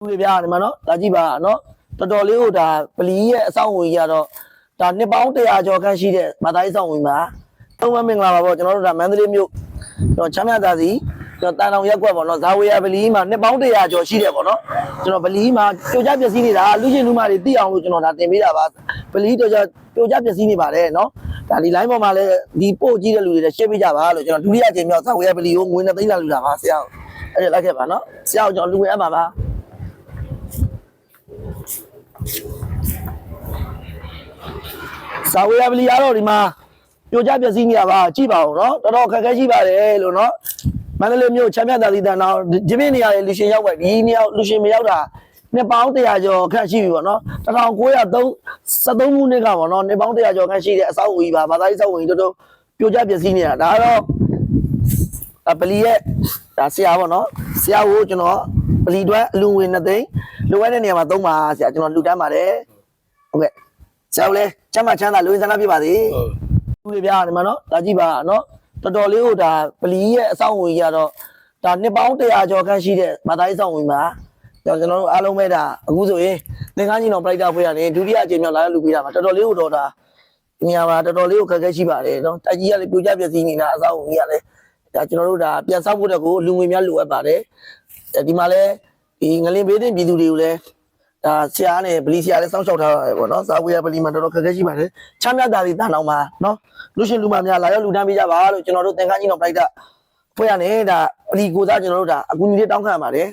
လူတွေဗျာဒီမှာနော်လာကြည့်ပါနော်တော်တော်လေးကိုဒါပလီရဲ့အဆောင်ဝင်ကြီးကတော့ဒါနှစ်ပေါင်း100ကျော်ခန့်ရှိတဲ့မာသားကြီးဆောင်ဝင်ပါသုံးမမင်္ဂလာပါပေါ့ကျွန်တော်တို့ဒါမန္တလေးမြို့ကျွန်တော်ချမ်းမြသာစီကျွန်တော်တန်တောင်ရက်ကွက်ပေါ့နော်ဇာဝေယပလီမှာနှစ်ပေါင်း100ကျော်ရှိတယ်ပေါ့နော်ကျွန်တော်ပလီမှာကြိုကြပျက်စီးနေတာလူချင်းလူမတွေသိအောင်လို့ကျွန်တော်ဒါတင်ပေးတာပါပလီကြိုကြကြိုကြပျက်စီးနေပါတယ်နော်ဒါဒီ line ပေါ်မှာလည်းဒီပို့ကြည့်တဲ့လူတွေလည်းရှင်းပေးကြပါလို့ကျွန်တော်ဒုတိယကြိမ်မြောက်ဇာဝေယပလီကိုငွေနဲ့သိန်းလာလူတာပါဆရာအဲ့ဒါလိုက်ခဲ့ပါနော်ဆရာကိုကျွန်တော်လူဝင်အပ်ပါပါ စာဝေးရပလီကတော့ဒီမှာပြိုကျပျက်စီးနေရပါကြည့်ပါဦးเนาะတော်တော်ခက်ခဲရှိပါတယ်လို့เนาะမန္တလေးမြို့ချမ်းမြသာသီတန်တော့ဒီပြင်းနေရတဲ့လူရှင်ရောက်ပဲဒီနေရာလူရှင်မရောက်တာနှစ်ပေါင်း100ကျော်ခန့်ရှိပြီပေါ့နော်1903 73ခုနှစ်ကပေါ့နော်နှစ်ပေါင်း100ကျော်ခန့်ရှိတဲ့အဆောက်အဦကြီးပါဘာသာရေးဆောက်အဦကြီးတော်တော်ပြိုကျပျက်စီးနေတာဒါကတော့ အပလီရဲ့ဒါဆရာပေါ့နော်ဆရာကိုကျွန်တော်ပလီတွဲအလူငွေ2သိန်းလိုအပ်တဲ့နေရာမှာသုံးပါဆရာကျွန်တော်လှူဒန်းပါတယ်ဟုတ်ကဲ့ဆရာတို့လည်းချမ်းမချမ်းသာလူရင်းစနာပြပါစေလူတွေဗျာဒီမှာနော်လာကြည့်ပါနော်တော်တော်လေးကိုဒါပလီရဲ့အဆောင်ဝင်ကြီးကတော့ဒါနှစ်ပေါင်း100ကျော်ခန့်ရှိတဲ့မာသားကြီးဆောင်ဝင်ပါကျွန်တော်တို့အားလုံးပဲဒါအခုဆိုရင်သင်္ကန်းကြီးတော်ပြိုက်တာဖွေးရတယ်ဒုတိယအကြိမ်မြောက်လာလူပေးတာမှာတော်တော်လေးကိုတော့ဒါနေရာမှာတော်တော်လေးကိုခက်ခဲရှိပါတယ်နော်တက်ကြီးကလည်းပြိုကျပျက်စီးနေတာအဆောင်ဝင်ကြီးကလည်း ဒါကျွန်တော်တို့ဒါပြန်ဆောက်ဖို့တဲ့ကိုလူငွေများလိုအပ်ပါတယ်ဒီမှာလည်းဒီငလင်ဘေးတင်ပြည်သူတွေကိုလည်းဒါဆရာနဲ့ဗလီဆရာလည်းစောင့်ရှောက်ထားရတယ်ပေါ့နော်စာဝေးရဗလီမှာတော်တော်ခက်ခဲရှိပါတယ်ချမ်းမြတ်တာတွေတန်အောင်ပါနော်လူရှင်လူမများလာရောက်လူတန်းပေးကြပါလို့ကျွန်တော်တို့သင်္ကန်းကြီးတော်ပြိုက်တာဖွဲ့ရနေဒါဗလီကိုသားကျွန်တော်တို့ဒါအကူအညီလေးတောင်းခံပါတယ်